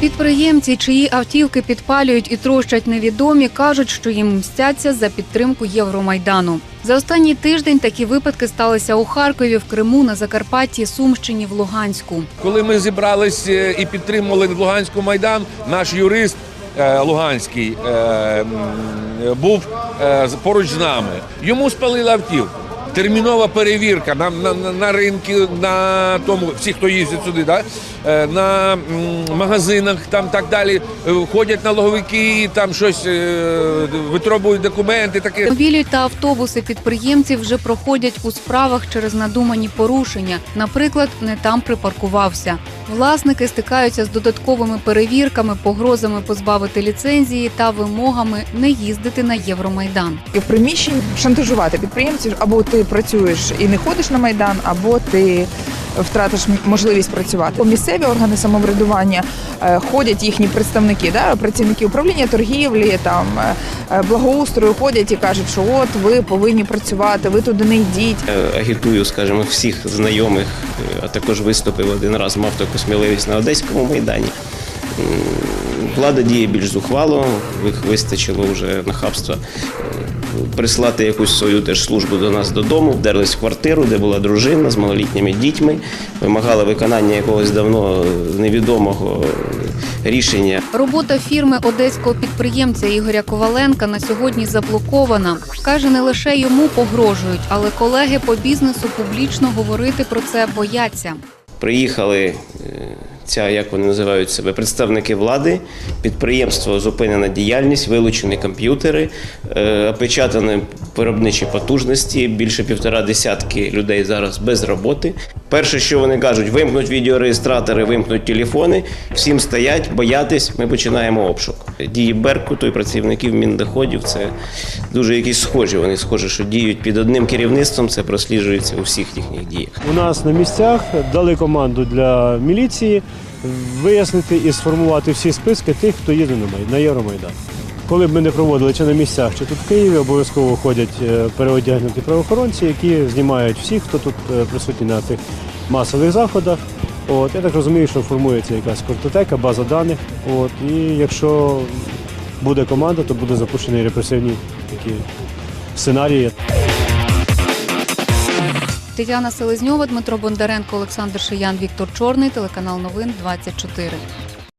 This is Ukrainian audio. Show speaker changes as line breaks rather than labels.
Підприємці, чиї автівки підпалюють і трощать невідомі, кажуть, що їм мстяться за підтримку Євромайдану. За останній тиждень такі випадки сталися у Харкові, в Криму, на Закарпатті, Сумщині, в Луганську.
Коли ми зібрались е, і підтримували Луганську майдан, наш юрист е, Луганський е, був поруч з нами. Йому спалили автівку. Термінова перевірка на, на, на, на ринку, на тому, всі, хто їздить сюди, да? е, на м, магазинах, там так далі, е, ходять налоговики, там щось е, витробують документи. Таке.
Автомобілі та автобуси підприємців вже проходять у справах через надумані порушення. Наприклад, не там припаркувався. Власники стикаються з додатковими перевірками, погрозами позбавити ліцензії та вимогами не їздити на Євромайдан.
в приміщенні шантажувати підприємців, або ти працюєш і не ходиш на майдан, або ти втратиш можливість працювати. Місцеві органи самоврядування е, ходять їхні представники, да, працівники управління торгівлі, там е, е, благоустрою ходять і кажуть, що от ви повинні працювати, ви туди не йдіть.
Агітую, скажімо, всіх знайомих, а також виступив один раз, мав таку сміливість на Одеському майдані. Влада діє більш зухвало, вистачило вже нахабства прислати якусь свою теж службу до нас додому, вдерлись в квартиру, де була дружина з малолітніми дітьми, вимагала виконання якогось давно невідомого рішення.
Робота фірми одеського підприємця Ігоря Коваленка на сьогодні заблокована. Каже, не лише йому погрожують, але колеги по бізнесу публічно говорити про це бояться.
Приїхали ця, як вони називають себе, представники влади, підприємство зупинена діяльність, вилучені комп'ютери, е, опечатані виробничі потужності. Більше півтора десятки людей зараз без роботи. Перше, що вони кажуть, вимкнуть відеореєстратори, вимкнуть телефони, всім стоять, боятись. Ми починаємо обшук. Дії Беркуту і працівників Міндоходів це дуже якісь схожі. Вони схожі, що діють під одним керівництвом. Це просліджується у всіх їхніх діях.
У нас на місцях дали команду для міліції вияснити і сформувати всі списки тих, хто їде на Май- на Євромайдан. Коли б ми не проводили чи на місцях, чи тут в Києві, обов'язково ходять е, переодягнуті правоохоронці, які знімають всіх, хто тут е, присутній на тих масових заходах. От я так розумію, що формується якась картотека, база даних. От і якщо буде команда, то буде запущені репресивні такі сценарії.
Тетяна Селезньова, Дмитро Бондаренко, Олександр Шиян, Віктор Чорний, телеканал Новин 24.